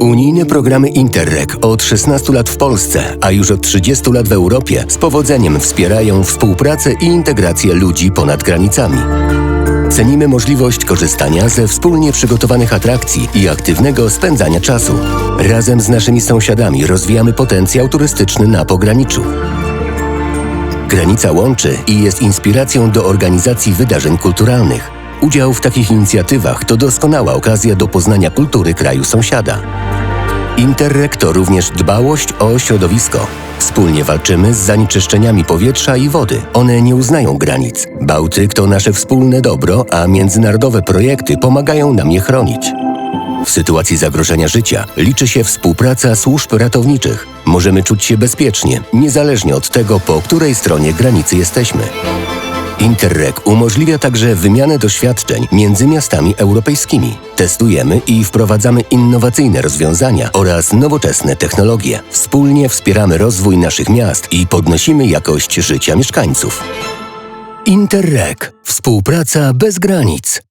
Unijne programy Interreg od 16 lat w Polsce, a już od 30 lat w Europie z powodzeniem wspierają współpracę i integrację ludzi ponad granicami. Cenimy możliwość korzystania ze wspólnie przygotowanych atrakcji i aktywnego spędzania czasu. Razem z naszymi sąsiadami rozwijamy potencjał turystyczny na pograniczu. Granica łączy i jest inspiracją do organizacji wydarzeń kulturalnych. Udział w takich inicjatywach to doskonała okazja do poznania kultury kraju sąsiada. Interreg to również dbałość o środowisko. Wspólnie walczymy z zanieczyszczeniami powietrza i wody. One nie uznają granic. Bałtyk to nasze wspólne dobro, a międzynarodowe projekty pomagają nam je chronić. W sytuacji zagrożenia życia liczy się współpraca służb ratowniczych. Możemy czuć się bezpiecznie, niezależnie od tego, po której stronie granicy jesteśmy. Interreg umożliwia także wymianę doświadczeń między miastami europejskimi. Testujemy i wprowadzamy innowacyjne rozwiązania oraz nowoczesne technologie. Wspólnie wspieramy rozwój naszych miast i podnosimy jakość życia mieszkańców. Interreg. Współpraca bez granic.